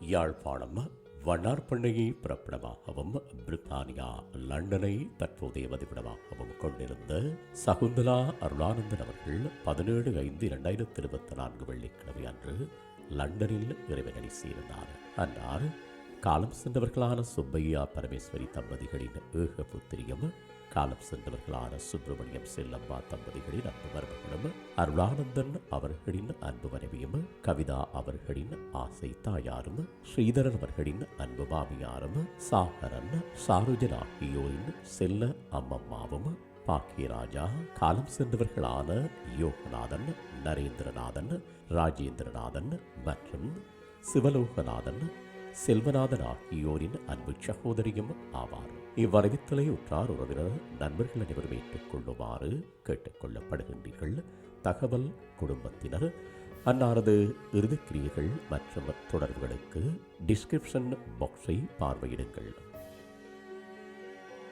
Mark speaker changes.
Speaker 1: யாழ்ப்பாணம் வண்ணார்பண்ணையை பிறப்பிடமாகவும் பிரித்தானியா லண்டனை தற்போதைய மதிப்பிடமாகவும் கொண்டிருந்த சகுந்தலா அருளானந்தன் அவர்கள் பதினேழு ஐந்து இரண்டாயிரத்தி இருபத்தி நான்கு வெள்ளிக்கிழமை அன்று லண்டனில் இறைவனடி சேர்ந்தார். அன்னார் காலம் சென்றவர்களான சுப்பையா பரமேஸ்வரி தம்பதிகளின் ஏக புத்திரியும் காலம் சென்றவர்களான சுப்பிரமணியம் செல்லம்மா தம்பதிகளின் அன்பு மருமகளும் அருளானந்தன் அவர்களின் அன்பு மனைவியும் கவிதா அவர்களின் ஆசை தாயாரும் ஸ்ரீதரன் அவர்களின் அன்பு மாமியாரும் சாகரன் சாருஜன் ஆகியோரின் செல்ல அம்மம்மாவும் பாக்கியராஜா காலம் சென்றவர்களான யோகநாதன் நரேந்திரநாதன் ராஜேந்திரநாதன் மற்றும் சிவலோகநாதன் செல்வநாதன் ஆகியோரின் அன்பு சகோதரியும் ஆவார். இவ்வரவித்தலை உற்றார் உறவினர் நண்பர்கள் அனைவரும் ஏற்றுக்கொள்ளுமாறு கேட்டுக்கொள்ளப்படுகின்றீர்கள். தகவல் குடும்பத்தினர் அன்னாரது இறுதிக்கிரியைகள் மற்றும் தொடர்புகளுக்கு டிஸ்கிரிப்ஷன் பாக்ஸை பார்வையிடுங்கள்.